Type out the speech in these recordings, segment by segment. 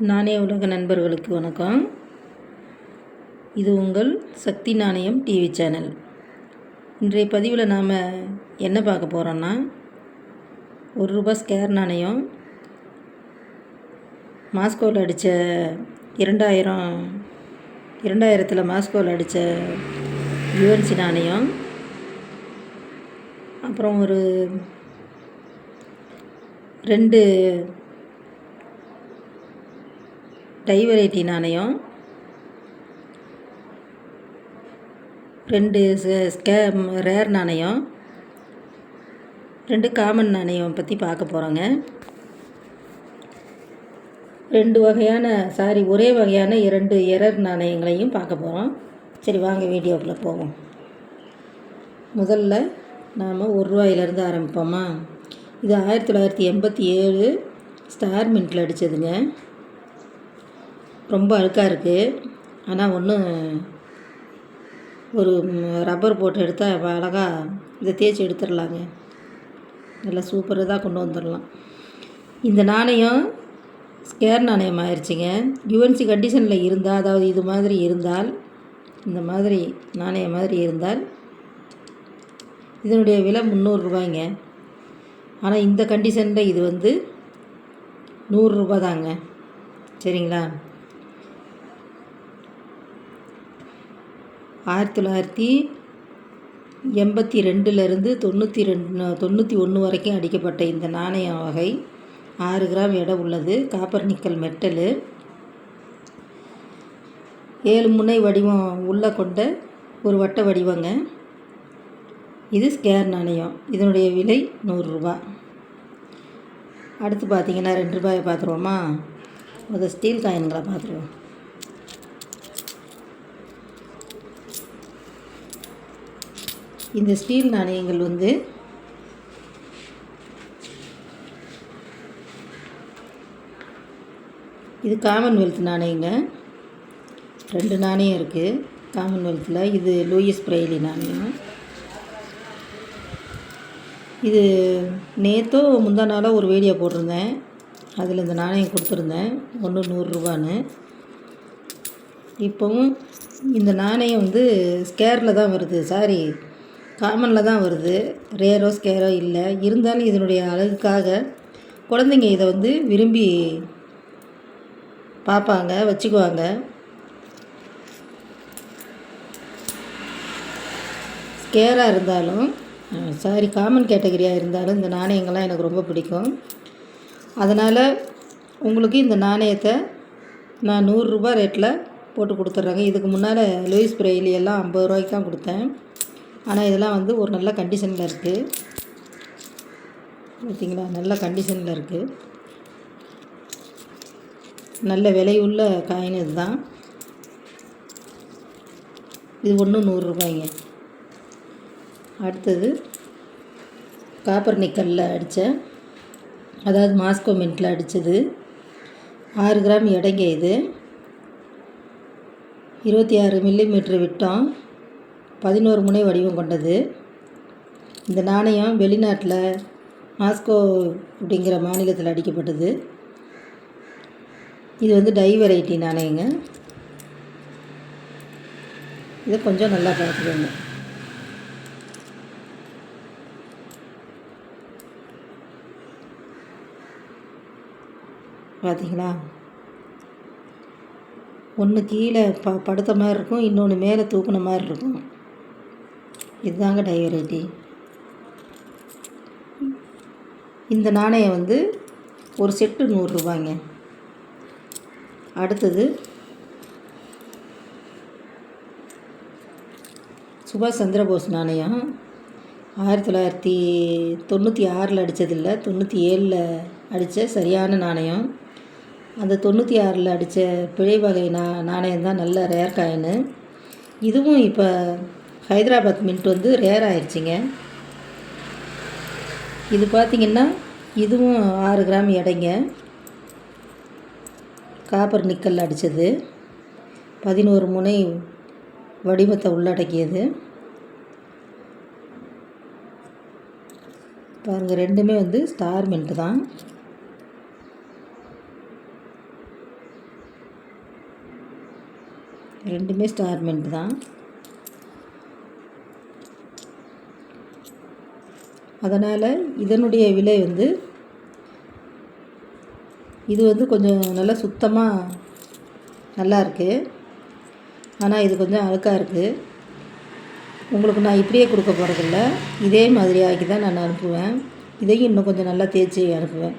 நாணய உலக நண்பர்களுக்கு வணக்கம். இது உங்கள் சக்தி நாணயம் டிவி சேனல். இன்றைய பதிவில் நாம் என்ன பார்க்க போகிறோன்னா ஒரு ரூபா ஸ்கேர் நாணயம் மாஸ்கோவில் அடித்த இரண்டாயிரம் இரண்டாயிரத்தில் மாஸ்கோவில் அடித்த யுஎன்சி நாணயம் அப்புறம் ஒரு ரெண்டு டை வெரைட்டி நாணயம் ரெண்டு ஸ்கே ரேர் நாணயம் ரெண்டு காமன் நாணயம் பற்றி பார்க்க போகிறோங்க ரெண்டு வகையான சாரி ஒரே வகையான இரண்டு எரர் நாணயங்களையும் பார்க்க போகிறோம் சரி வாங்க வீடியோக்குள்ளே போவோம். முதல்ல நாம் ஒரு ரூபாயிலேருந்து ஆரம்பிப்போமா? இது ஆயிரத்தி தொள்ளாயிரத்தி எண்பத்தி ஏழு ஸ்டார் மின்ட்டில் அடித்ததுங்க ரொம்ப அழுக்காக இருக்குது ஆனால் ஒன்றும் ஒரு ரப்பர் போட்டு எடுத்தால் அழகாக இதை தேய்ச்சி எடுத்துடலாங்க நல்லா சூப்பராக தான் கொண்டு வந்துடலாம் இந்த நாணயம் ஸ்கேர் நாணயம் ஆயிடுச்சுங்க யுஎன்சி கண்டிஷனில் இருந்தால் அதாவது இது மாதிரி இருந்தால் இந்த மாதிரி நாணயம் மாதிரி இருந்தால் இதனுடைய விலை முந்நூறுரூபாய்ங்க ஆனால் இந்த கண்டிஷனில் இது வந்து நூறுரூபா தாங்க. சரிங்களா? ஆயிரத்தி தொள்ளாயிரத்தி எண்பத்தி ரெண்டுலேருந்து தொண்ணூற்றி ரெண்டு தொண்ணூற்றி ஒன்று வரைக்கும் அடிக்கப்பட்ட இந்த நாணய வகை ஆறு கிராம் எடை உள்ளது. Copper nickel metal. ஏழு முனை வடிவம் உள்ளே கொண்ட ஒரு வட்ட வடிவங்க. இது ஸ்கேர் நாணயம். இதனுடைய விலை நூறுரூபா அடுத்து பார்த்தீங்கன்னா ரெண்டு ரூபாயை பார்த்துருவோமா? அதை ஸ்டீல் காயின்களை பார்த்துருவோம். இந்த ஸ்டீல் நாணயங்கள் வந்து இது காமன்வெல்த் நாணயங்க. ரெண்டு நாணயம் இருக்குது காமன்வெல்த்தில் இது லூயிஸ் பிரெய்லி நாணயம். இது நேற்றோ முந்தா நாளாக ஒரு வீடியோ போட்டிருந்தேன். அதில் இந்த நாணயம் கொடுத்துருந்தேன். ஒன்று நூறுரூவான்னு இப்போவும் இந்த நாணயம் வந்து ஸ்கேரில் தான் வருது. சாரி காமனில் தான் வருது. ரேரோ ஸ்கேரோ இல்லை. இருந்தாலும் இதனுடைய அழகுக்காக குழந்தைங்க இதை வந்து விரும்பி பார்ப்பாங்க வச்சுக்குவாங்க. ஸ்கேராக இருந்தாலும் சாரி காமன் கேட்டகரியாக இருந்தாலும் இந்த நாணயங்கள்லாம் எனக்கு ரொம்ப பிடிக்கும். அதனால் உங்களுக்கு இந்த நாணயத்தை நான் நூறுரூபா ரேட்டில் போட்டு கொடுத்துட்றேங்க. இதுக்கு முன்னால் லூயிஸ் பிரெய்லி எல்லாம் ஐம்பது ரூபாய்க்கு தான் கொடுத்தேன். ஆனால் இதெல்லாம் வந்து ஒரு நல்ல கண்டிஷனில் இருக்குது பார்த்தீங்களா நல்ல கண்டிஷனில் இருக்குது நல்ல விலையுள்ள காயின் இதுதான். இது ஒன்று நூறுரூபாய்ங்க அடுத்தது காப்பர் நிக்கலில் அடித்த அதாவது மாஸ்கோ மின்ட்டில் அடித்தது ஆறு கிராம் எடைங்க இது. இருபத்தி ஆறு மில்லிமீட்ரு விட்டோம். பதினோரு முனை வடிவம் கொண்டது. இந்த நாணயம் வெளிநாட்டில் மாஸ்கோ அப்படிங்கிற மாநிலத்தில் அடிக்கப்பட்டது. இது வந்து டை வெரைட்டி நாணயங்க. இதை கொஞ்சம் நல்லா பார்த்துக்கோங்க. பார்த்தீங்களா ஒன்று கீழே ப படுத்த மாதிரி இருக்கும் இன்னொன்று மேலே தூக்குன மாதிரி இருக்கும். இதுதாங்க டைவரைட்டி இந்த நாணயம் வந்து ஒரு செட்டு நூறுரூபாங்க அடுத்தது சுபாஷ் சந்திரபோஸ் நாணயம். ஆயிரத்தி தொள்ளாயிரத்தி தொண்ணூற்றி ஆறில் அடித்ததில்ல தொண்ணூற்றி ஏழில் அடித்த சரியான நாணயம். அந்த தொண்ணூற்றி ஆறில் அடித்த பிழை வகை நா நாணயம் தான் நல்ல ரேர் காயின்னு இதுவும் இப்போ ஹைதராபாத் மின்ட் வந்து ரேர் ஆயிடுச்சிங்க. இது பார்த்திங்கன்னா இதுவும் ஆறு கிராம் எடைங்க. காப்பர் நிக்கல் அடித்தது பதினோரு முனை வடிவத்தை உள்ளடக்கியது. பாருங்கள் ரெண்டுமே வந்து ஸ்டார் மின்ட்டு தான். ரெண்டுமே ஸ்டார் மின்ட்டு தான். அதனால் இதனுடைய விலை வந்து இது வந்து கொஞ்சம் நல்லா சுத்தமாக நல்லா இருக்குது ஆனால் இது கொஞ்சம் அழுக்காக இருக்குது உங்களுக்கு நான் இப்படியே கொடுக்க போகிறதில்ல இதே மாதிரி ஆக்கி தான் நான் அனுப்புவேன். இதையும் இன்னும் கொஞ்சம் நல்லா தேய்ச்சி அனுப்புவேன்.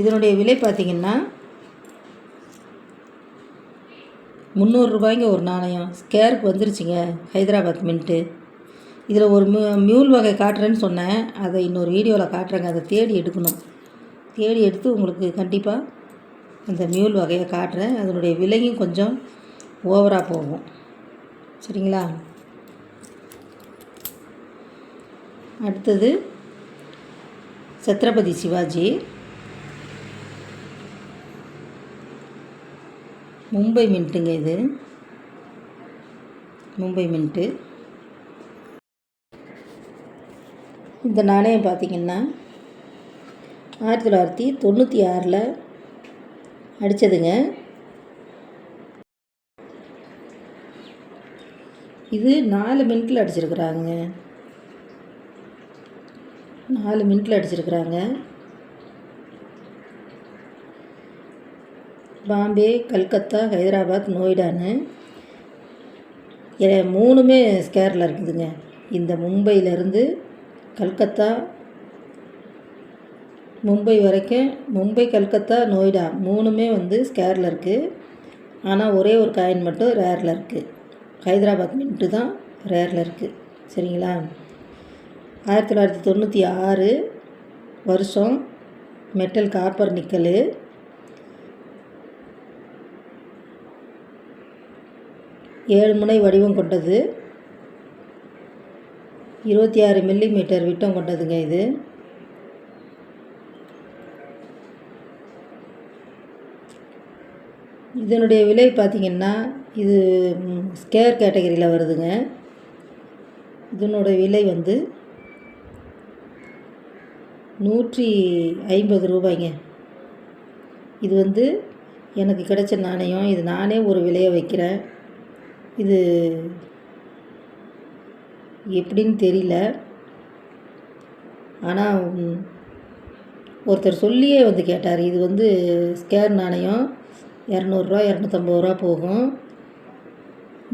இதனுடைய விலை பார்த்திங்கன்னா முந்நூறுரூபாய்ங்க ஒரு நாணயம். ஸ்கேருக்கு வந்துருச்சுங்க. ஹைதராபாத் மின்ட்டு. இதில் ஒரு மியூ மியூல் வகை காட்டுறேன்னு சொன்னேன். அதை இன்னொரு வீடியோவில் காட்டுறேங்க. அதை தேடி எடுக்கணும். தேடி எடுத்து உங்களுக்கு கண்டிப்பாக அந்த மியூல் வகையை காட்டுறேன். அதனுடைய விலையும் கொஞ்சம் ஓவராக போகும். சரிங்களா? அடுத்தது சத்ரபதி சிவாஜி. மும்பை மின்ட்டுங்க இது. மும்பை மின்ட்டு. இந்த நாணயம் பார்த்திங்கன்னா ஆயிரத்தி தொள்ளாயிரத்தி தொண்ணூற்றி ஆறில் அடித்ததுங்க இது நாலு மினிட்டில் அடிச்சிருக்கிறாங்க. நாலு மினிட்டில் அடிச்சிருக்கிறாங்க. பாம்பே கல்கத்தா ஹைதராபாத் நோய்டான்னு. மூணுமே ஸ்கேரில் இருக்குதுங்க. இந்த மும்பையிலேருந்து கல்கத்தா மும்பை வரைக்கும் மும்பை கல்கத்தா நோய்டா மூணுமே வந்து ஸ்கேரில் இருக்குது ஆனால் ஒரே ஒரு காயின் மட்டும் ரேரில் இருக்குது ஹைதராபாத் மின்ட்டு தான் ரேரில் இருக்குது சரிங்களா? ஆயிரத்தி தொள்ளாயிரத்தி தொண்ணூற்றி ஆறு வருஷம் மெட்டல் காப்பர் நிக்கலு ஏழு முனை வடிவம் கொண்டது. இருபத்தி ஆறு மில்லி மீட்டர் விட்டம் கொண்டதுங்க இது. இதனுடைய விலை பார்த்திங்கன்னா இது ஸ்கேர் கேட்டகரியில் வருதுங்க. இதனோட விலை வந்து நூற்றி ஐம்பது ரூபாய்ங்க. இது வந்து எனக்கு கிடைச்ச நாணயம். இது நானே ஒரு விலையை வைக்கிறேன். இது எப்படின்னு தெரியல. ஆனால் ஒருத்தர் சொல்லியே வந்து கேட்டார். இது வந்து ஸ்கேர் நாணயம். இரநூறுவா இரநூத்தம்பது ரூபா போகும்.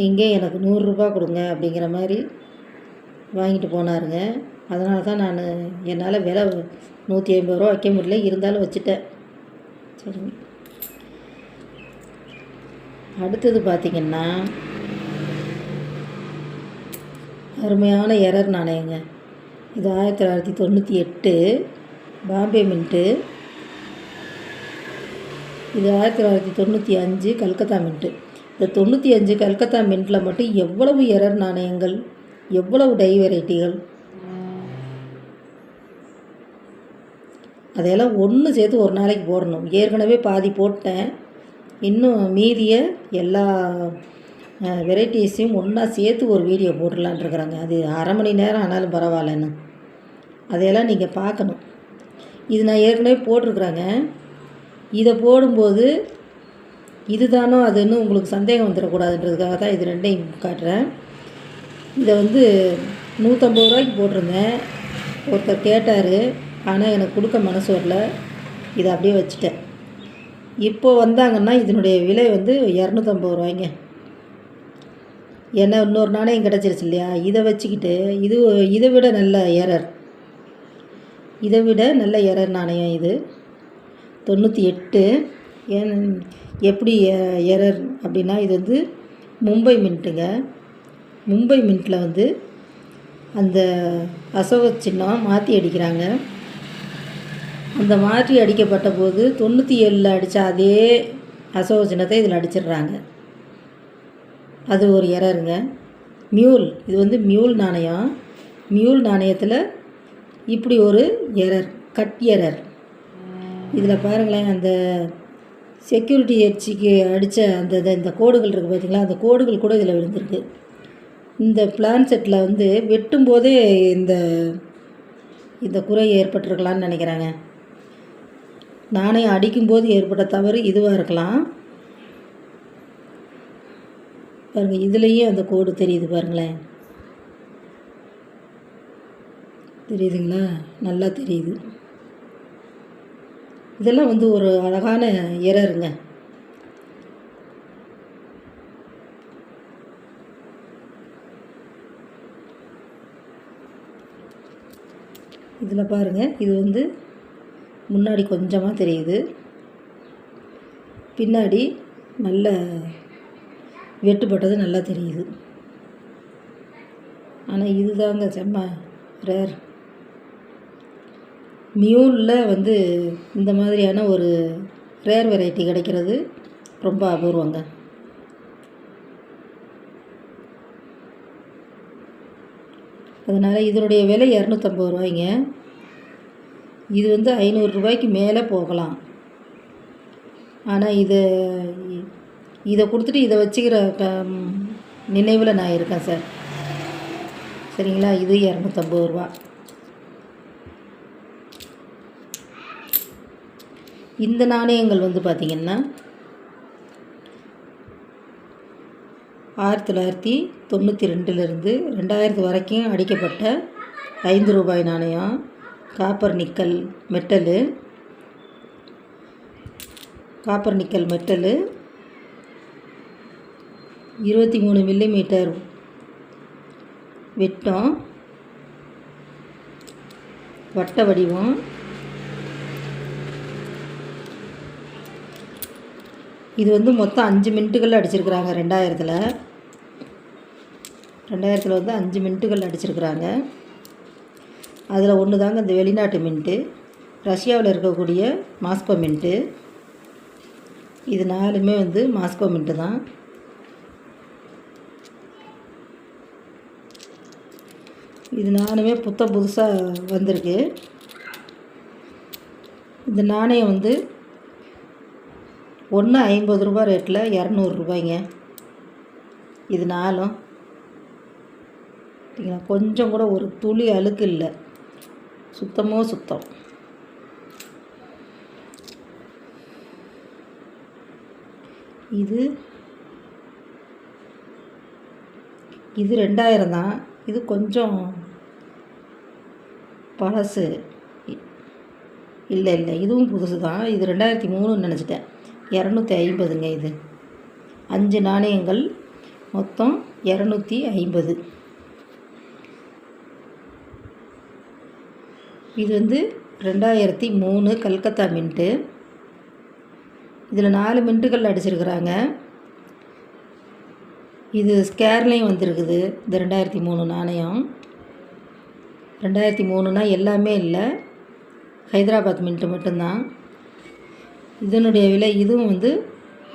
நீங்கள் எனக்கு நூறுரூபா கொடுங்க அப்படிங்கிற மாதிரி வாங்கிட்டு போனாருங்க. அதனால தான் நான் என்னால் விலை நூற்றி ஐம்பது ரூபா வைக்க முடியல. இருந்தாலும் வச்சுட்டேன். சரிங்க. அடுத்தது பார்த்திங்கன்னா அருமையான எரர் நாணயங்க. இது ஆயிரத்தி தொள்ளாயிரத்தி தொண்ணூற்றி எட்டு பாம்பே மின்ட்டு. இது ஆயிரத்தி தொள்ளாயிரத்தி தொண்ணூற்றி அஞ்சு கல்கத்தா மின்ட்டு. இந்த தொண்ணூற்றி அஞ்சு கல்கத்தா மின்ட்டில் மட்டும் எவ்வளவு எரர் நாணயங்கள் எவ்வளவு டை வெரைட்டிகள்? அதையெல்லாம் ஒன்று சேர்த்து ஒரு நாளைக்கு போடணும். ஏற்கனவே பாதி போட்டேன். இன்னும் மீதிய எல்லா வெரைட்டிஸையும் ஒன்றா சேர்த்து ஒரு வீடியோ போட்டுடலான்ட்ருக்குறாங்க அது அரை மணி நேரம் ஆனாலும் பரவாயில்லன்னு அதையெல்லாம் நீங்கள் பார்க்கணும். இது நான் ஏற்கனவே போட்டிருக்குறாங்க. இதை போடும்போது இதுதானோ அதுன்னு உங்களுக்கு சந்தேகம் வந்துடக்கூடாதுன்றதுக்காக தான் இது ரெண்டையும் காட்டுறேன். இதை வந்து நூற்றம்பது ரூபாய்க்கு போட்டிருந்தேன். ஒருத்தர் கேட்டார். ஆனால் எனக்கு கொடுக்க மனசு வரல. இதை அப்படியே வச்சுட்டேன். இப்போ வந்தாங்கன்னா இதனுடைய விலை வந்து இரநூத்தம்பது ரூபாய்ங்க. ஏன்னா இன்னொரு நாணயம் கிடச்சிருச்சு இல்லையா? இதை வச்சுக்கிட்டு இது இதை விட நல்ல எரர் இதை விட நல்ல எரர் நாணயம் இது. தொண்ணூற்றி எட்டு. ஏன் எப்படி எரர் அப்படின்னா இது வந்து மும்பை மின்ட்டுங்க. மும்பை மின்ட்டில் வந்து அந்த அசோக சின்னம் மாற்றி அடிக்கிறாங்க. அந்த மாற்றி அடிக்கப்பட்ட போது தொண்ணூற்றி ஏழில் அடித்த அதே அசோக சின்னத்தை இதில் அடிச்சிடுறாங்க. அது ஒரு எரருங்க. மியூல் இது வந்து மியூல் நாணயம் மியூல் நாணயத்தில் இப்படி ஒரு எரர் கட் எரர். இதில் பாருங்களேன் அந்த செக்யூரிட்டி எட்ஜிக்கு அடித்த அந்த இந்த- இந்த கோடுகள் இருக்குது பார்த்தீங்களா அந்த கோடுகள் கூட இதில் விழுந்திருக்கு. இந்த பிளான் செட்டில் வந்து வெட்டும் போதே இந்த இந்த குறை ஏற்பட்டிருக்கலான்னு நினைக்கிறாங்க. நாணயம் அடிக்கும்போது ஏற்பட்ட தவறு இதுவாக இருக்கலாம். பாருங்கள் இதுலேயும் அந்த கோடு தெரியுது பாருங்களேன். தெரியுதுங்களா? நல்லா தெரியுது. இதெல்லாம் வந்து ஒரு அழகான எரருங்க. இதில் பாருங்கள் இது வந்து முன்னாடி கொஞ்சமாக தெரியுது. பின்னாடி நல்ல வெட்டுப்பட்டது நல்லா தெரியுது. ஆனால் இதுதாங்க செம்ம ரேர் மியூலில் வந்து இந்த மாதிரியான ஒரு ரேர் வெரைட்டி கிடைக்கிறது ரொம்ப அபூர்வங்க. அதனால் இதனுடைய விலை இரநூத்தம்பது ரூபாய்ங்க. இது வந்து ஐநூறுரூபாய்க்கு மேலே போகலாம். ஆனால் இதை இதை கொடுத்துட்டு இதை வச்சுக்கிற க நினைவில் நான் இருக்கேன் சார். சரிங்களா? இது இரநூத்தம்பது ரூபா. இந்த நாணயங்கள் வந்து பார்த்திங்கன்னா ஆயிரத்தி தொள்ளாயிரத்தி தொண்ணூற்றி ரெண்டுலேருந்து ரெண்டாயிரத்து வரைக்கும் அடிக்கப்பட்ட ஐந்து ரூபாய் நாணயம் copper nickel metal copper nickel metal இருபத்தி மூணு மில்லிமீட்டர் விட்டம். வட்ட வடிவம். இது வந்து மொத்தம் அஞ்சு மினிட்டுகள் அடிச்சிருக்கிறாங்க ரெண்டாயிரத்தில். ரெண்டாயிரத்தில் வந்து அஞ்சு மினிட்டுகள் அடிச்சிருக்கிறாங்க. அதில் ஒன்று தாங்க இந்த வெளிநாட்டு மின்ட்டு ரஷ்யாவில் இருக்கக்கூடிய மாஸ்கோ மின்ட்டு இது நாலுமே வந்து மாஸ்கோ மின்ட்டு தான். இது நானுமே புத்த புதுசாக வந்திருக்கு. இந்த நாணயம் வந்து ஒன்று ஐம்பது ரூபா ரேட்டில் இரநூறுபாய்ங்க இது நாலும். கொஞ்சம் கூட ஒரு துளி அழுக்கு இல்லை. சுத்தமோ சுத்தம். இது இது ரெண்டாயிரம் தான். இது கொஞ்சம் பழசு. இல்லை இல்லை இதுவும் புதுசு தான். இது ரெண்டாயிரத்தி மூணுன்னு நினச்சிட்டேன். இரநூத்தி ஐம்பதுங்க இது. அஞ்சு நாணயங்கள் மொத்தம் இரநூத்தி ஐம்பது. இது வந்து ரெண்டாயிரத்தி மூணு கல்கத்தா மின்ட்டு. இதில் நாலு மின்ட்டுகள் அடிச்சிருக்கிறாங்க. இது ஸ்கேர்லேயும் வந்திருக்குது. இந்த ரெண்டாயிரத்தி மூணு நாணயம். ரெண்டாயிரத்தி மூணுனா எல்லாமே இல்லை. ஹைதராபாத் மின்ட்டு மட்டும்தான். இதனுடைய விலை இதுவும் வந்து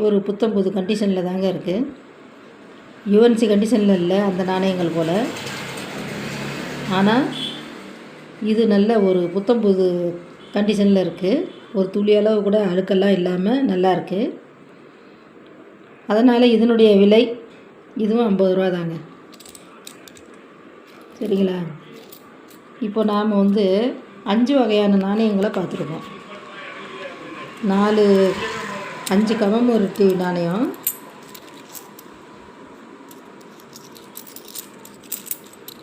ஒரு புத்தம் புது கண்டிஷனில் தாங்க இருக்குது யுஎன்சி கண்டிஷனில் இல்லை அந்த நாணயங்கள் போல். ஆனால் இது நல்ல ஒரு புத்தம் புது கண்டிஷனில் இருக்குது ஒரு துளி அளவு கூட அழுக்கெல்லாம் இல்லாமல் நல்லா இருக்குது அதனால் இதனுடைய விலை இதுவும் ஐம்பது ரூபா தாங்க. சரிங்களா? இப்போ நாம் வந்து அஞ்சு வகையான நாணயங்களை பார்த்துருக்கோம். நாலு அஞ்சு கமமுருட்டி நாணயம்.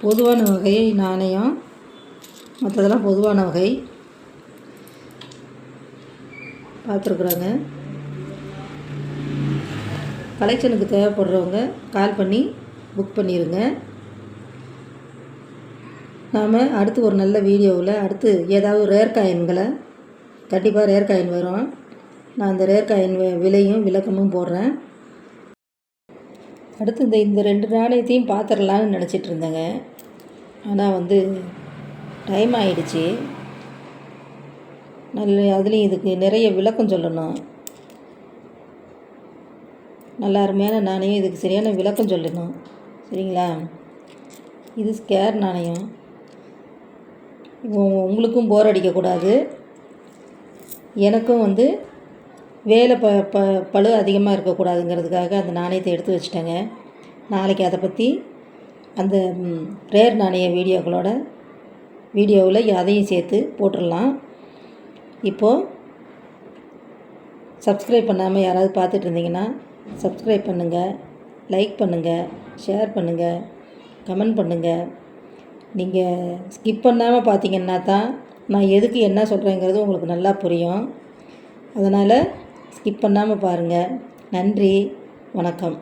பொதுவான வகை நாணயம். மற்றதெல்லாம் பொதுவான வகை. பார்த்துருக்குறாங்க. கலெக்ஷனுக்கு தேவைப்படுறவங்க கால் பண்ணி புக் பண்ணிடுங்க நாம் அடுத்து ஒரு நல்ல வீடியோவில் அடுத்து ஏதாவது ரேர் காயின்களை கண்டிப்பாக ரேர் காயின் வரும். நான் அந்த ரேர் காயின் விலையும் விளக்கமும் போடுறேன். அடுத்து இந்த இந்த ரெண்டு நாணயத்தையும் பார்த்துடலான்னு நினச்சிட்டு இருந்தேங்க. ஆனால் வந்து டைம் ஆயிடுச்சு. நல்ல அதுலேயும் இதுக்கு நிறைய விளக்கம் சொல்லணும். நல்லா அருமையான நாணயம். இதுக்கு சரியான விளக்கம் சொல்லணும் சரிங்களா? இது ஸ்கேர் நாணயம். உங்களுக்கும் போர் அடிக்கக்கூடாது. எனக்கும் வந்து வேலை ப ப பளு அதிகமாக இருக்கக்கூடாதுங்கிறதுக்காக அந்த நாணயத்தை எடுத்து வச்சிட்டேங்க. நாளைக்கு அதை பற்றி அந்த ப்ரேயர் ரேர் நாணய வீடியோக்களோட வீடியோவில் அதையும் சேர்த்து போட்டுடலாம். இப்போது சப்ஸ்கிரைப் பண்ணாமல் யாராவது பார்த்துட்டு இருந்தீங்கன்னா சப்ஸ்கிரைப் பண்ணுங்கள் லைக் பண்ணுங்கள் ஷேர் பண்ணுங்கள் கமெண்ட் பண்ணுங்கள் நீங்கள் ஸ்கிப் பண்ணாமல் பார்த்தீங்கன்னா தான் நான் எதுக்கு என்ன சொல்கிறேங்கிறது உங்களுக்கு நல்லா புரியும். அதனால் ஸ்கிப் பண்ணாமல் பாருங்கள் நன்றி வணக்கம்.